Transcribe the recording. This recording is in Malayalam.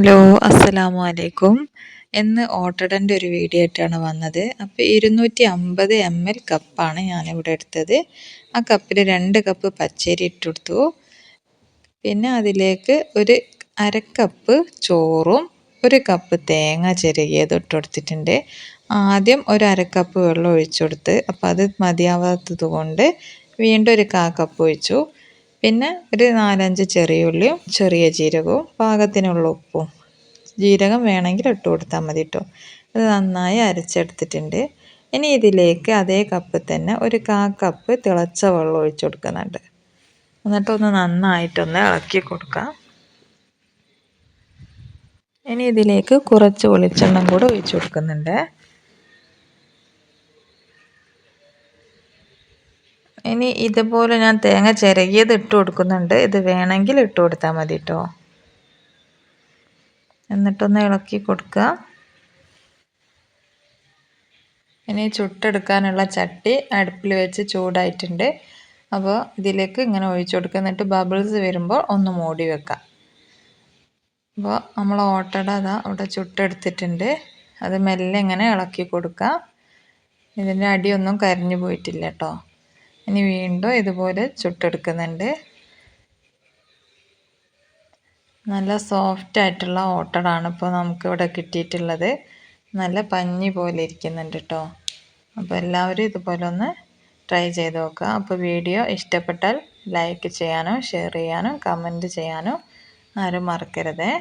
ഹലോ അസ്സലാമു അലൈക്കും ഇന്ന് ഓട്ടടന്റെ ഒരു വീഡിയോ ആയിട്ടാണ് വന്നത്. അപ്പോൾ ഇരുന്നൂറ്റി അമ്പത് എം എൽ കപ്പാണ് ഞാനിവിടെ എടുത്തത്. ആ കപ്പിൽ രണ്ട് കപ്പ് പച്ചരി ഇട്ടെടുത്തു പിന്നെ അതിലേക്ക് ഒരു അരക്കപ്പ് ചോറും ഒരു കപ്പ് തേങ്ങ ചെറുകിയത് ഇട്ടെടുത്തിട്ടുണ്ട് ആദ്യം ഒരു അരക്കപ്പ് വെള്ളം ഒഴിച്ചു കൊടുത്ത് അപ്പോൾ അത് മതിയാവാത്തത് കൊണ്ട് വീണ്ടും ഒരു കാ കപ്പ് ഒഴിച്ചു. പിന്നെ ഒരു നാലഞ്ച് ചെറിയ ഉള്ളിയും ചെറിയ ജീരകവും പാകത്തിനുള്ള ഉപ്പും. ജീരകം വേണമെങ്കിൽ ഇട്ട് കൊടുത്താൽ മതി കേട്ടോ അത് നന്നായി അരച്ചെടുത്തിട്ടുണ്ട്. ഇനി ഇതിലേക്ക് അതേ കപ്പ് തന്നെ ഒരു കാ കപ്പ് തിളച്ച വെള്ളം ഒഴിച്ചു കൊടുക്കുന്നുണ്ട്. എന്നിട്ടൊന്ന് നന്നായിട്ടൊന്ന് ഇളക്കി കൊടുക്കാം. ഇനി ഇതിലേക്ക് കുറച്ച് വെളിച്ചെണ്ണം കൂടെ ഒഴിച്ചു കൊടുക്കുന്നുണ്ട്. ഇനി ഇതുപോലെ ഞാൻ തേങ്ങ ചിരകിയത് ഇട്ട് കൊടുക്കുന്നുണ്ട്. ഇത് വേണമെങ്കിൽ ഇട്ട് കൊടുത്താൽ മതി കേട്ടോ എന്നിട്ടൊന്ന് ഇളക്കി കൊടുക്കുക. ഇനി ചുട്ടെടുക്കാനുള്ള ചട്ടി അടുപ്പിൽ വെച്ച് ചൂടായിട്ടുണ്ട്. അപ്പോൾ ഇതിലേക്ക് ഇങ്ങനെ ഒഴിച്ചു കൊടുക്കുക. എന്നിട്ട് ബബിൾസ് വരുമ്പോൾ ഒന്ന് മൂടി വെക്കാം അപ്പോൾ നമ്മൾ ഓട്ടട അതാ അവിടെ ചുട്ടെടുത്തിട്ടുണ്ട്. അത് മെല്ലെ ഇങ്ങനെ ഇളക്കി കൊടുക്കുക. ഇതിന്റെ അടിയൊന്നും കരിഞ്ഞു പോയിട്ടില്ല കേട്ടോ ഇനി വീണ്ടും ഇതുപോലെ ചുട്ടെടുക്കുന്നുണ്ട്. നല്ല സോഫ്റ്റ് ആയിട്ടുള്ള ഓട്ടടാണ് ഇപ്പോൾ നമുക്കിവിടെ കിട്ടിയിട്ടുള്ളത്. നല്ല പഞ്ഞി പോലെ ഇരിക്കുന്നുണ്ട് കേട്ടോ അപ്പോൾ എല്ലാവരും ഇതുപോലെ ഒന്ന് ട്രൈ ചെയ്ത് നോക്കുക. അപ്പോൾ വീഡിയോ ഇഷ്ടപ്പെട്ടാൽ ലൈക്ക് ചെയ്യാനോ ഷെയർ ചെയ്യാനോ കമന്റ് ചെയ്യാനോ ആരും മറക്കരുതേ.